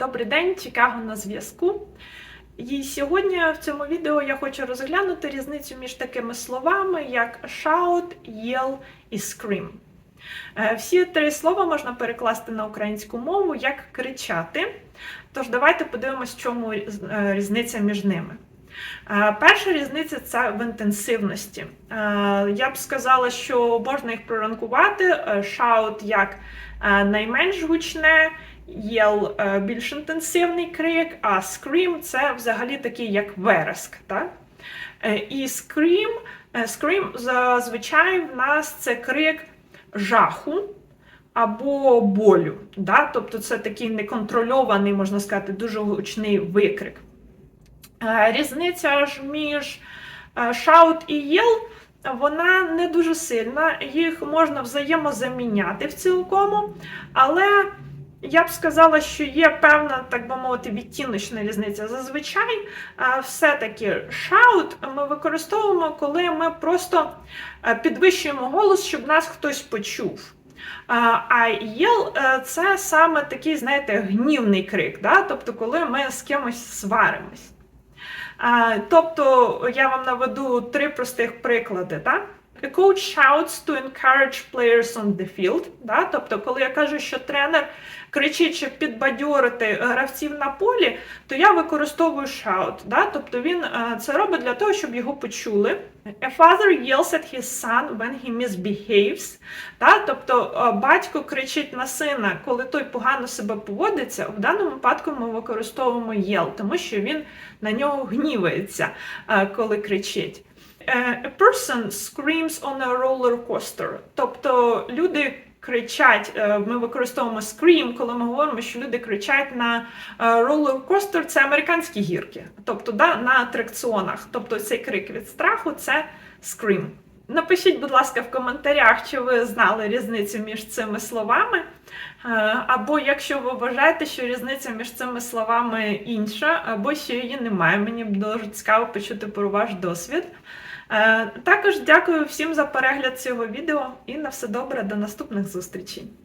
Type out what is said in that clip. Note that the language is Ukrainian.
Добрий день, Чикаго на зв'язку. І сьогодні в цьому відео я хочу розглянути різницю між такими словами, як shout, yell і scream. Е, Всі три слова можна перекласти на українську мову як кричати. Тож давайте подивимось, в чому е, різниця між ними. Е, Перша різниця це в інтенсивності. Е, Я б сказала, що можна їх проранкувати. Е, Shout як е, найменш гучне, е, більш інтенсивний крик, а Scream це взагалі такий як вереск. Так? Е, І е, Scream зазвичай в нас це крик жаху або болю. Да? Тобто це такий неконтрольований, можна сказати, дуже гучний викрик. Різниця ж між shout і yell, вона не дуже сильна, їх можна взаємозаміняти в цілкому, але я б сказала, що є певна, так би мовити, відтіночна різниця. Зазвичай все-таки shout ми використовуємо, коли ми просто підвищуємо голос, щоб нас хтось почув. А yell е, – це саме такий, знаєте, гнівний крик, да? тобто, коли ми з кимось сваримось. Тобто я вам наведу три простих приклади. Так? A coach shouts to encourage players on the field. Да? Тобто, коли я кажу, що тренер кричить, щоб підбадьорити гравців на полі, то я використовую shout. Да? Тобто він е, це робить для того, щоб його почули. A father yells at his son when he misbehaves. Да? Тобто е, батько кричить на сина, коли той погано себе поводиться. В даному випадку ми використовуємо yell, тому що він на нього гнівається, е, коли кричить. Е, A person screams on a roller coaster. Тобто люди кричать, е, ми використовуємо scream, коли ми говоримо, що люди кричать на е, roller coaster, це американські гірки, тобто да, на атракціонах. Тобто цей крик від страху це scream. Напишіть, будь ласка, в коментарях, чи ви знали різницю між цими словами. Або якщо ви вважаєте, що різниця між цими словами інша, або що її немає. Мені дуже цікаво почути про ваш досвід. Е, Також дякую всім за перегляд цього відео і на все добре, до наступних зустрічей.